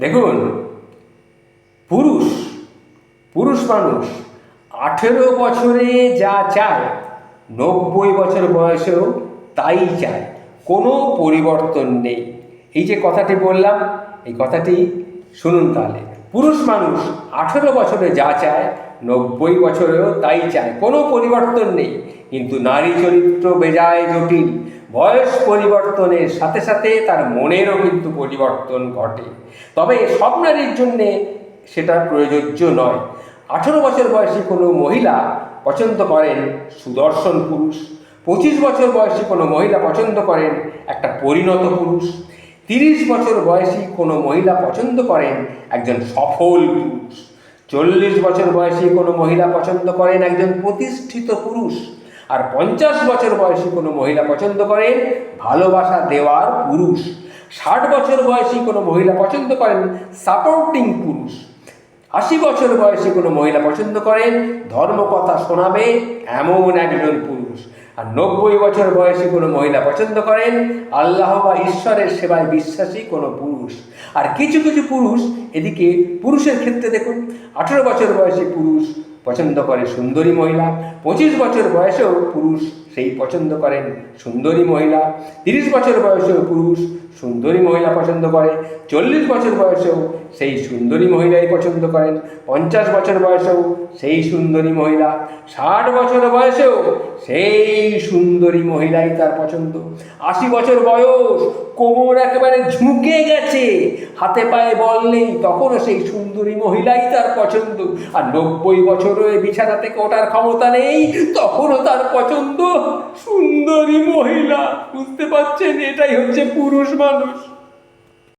দেখুন, পুরুষ পুরুষ মানুষ আঠেরো বছরে যা চায়, নব্বই বছর বয়সেও তাই চায়, কোনো পরিবর্তন নেই। এই যে কথাটি বললাম, এই কথাটি শুনুন তাহলে। পুরুষ মানুষ আঠেরো বছরে যা চায় নব্বই বছরেও তাই চায়। কোনো পরিবর্তন নেই। কিন্তু নারী চরিত্র বেজায় জটিল। বয়স পরিবর্তনের সাথে সাথে তার মনেরও কিন্তু পরিবর্তন ঘটে। তবে সব নারীর জন্যে সেটা প্রযোজ্য নয়। আঠেরো বছর বয়সী কোনো মহিলা পছন্দ করেন সুদর্শন পুরুষ। পঁচিশ বছর বয়সী কোনো মহিলা পছন্দ করেন একটা পরিণত পুরুষ। তিরিশ বছর বয়সী কোনো মহিলা পছন্দ করেন একজন সফল পুরুষ। চল্লিশ বছর বয়সী কোনো মহিলা পছন্দ করেন একজন প্রতিষ্ঠিত পুরুষ। আর পঞ্চাশ বছর বয়সী কোনো মহিলা পছন্দ করেন ভালোবাসা দেওয়ার পুরুষ। ষাট বছর বয়সী কোনো মহিলা পছন্দ করেন সাপোর্টিং পুরুষ। আশি বছর বয়সী কোনো মহিলা পছন্দ করেন ধর্মকথা শোনাবে এমন একজন পুরুষ। আর নব্বই বছর বয়সী কোনো মহিলা পছন্দ করেন? আল্লাহ বা ঈশ্বরের সেবায় বিশ্বাসী কোনো পুরুষ। আর কিছু কিছু পুরুষ এদিকে পুরুষের ক্ষেত্রে দেখুন, আঠেরো বছর বয়সী পুরুষ পছন্দ করে সুন্দরী মহিলা। পঁচিশ বছর বয়সেও পুরুষ, সেই পছন্দ করেন সুন্দরী মহিলা। তিরিশ বছর বয়সেও পুরুষ, সুন্দরী মহিলা পছন্দ করে। চল্লিশ বছর বয়সেও সেই সুন্দরী মহিলাই পছন্দ করেন। পঞ্চাশ বছর বয়সেও সেই সুন্দরী মহিলা। ষাট বছর বয়সেও সেই সুন্দরী মহিলাই তার পছন্দ। আশি বছর বয়স, কোমর একেবারে ঝুঁকে গেছে। হাতে পায়ে বল নেই, তখনও সেই সুন্দরী মহিলাই তার পছন্দ। আর নব্বই বছরও এ বিছানা থেকে ওঠার ক্ষমতা নেই, তখনও তার পছন্দ সুন্দরী মহিলা। বুঝতে পারছেন? এটাই হচ্ছে পুরুষ মানুষ।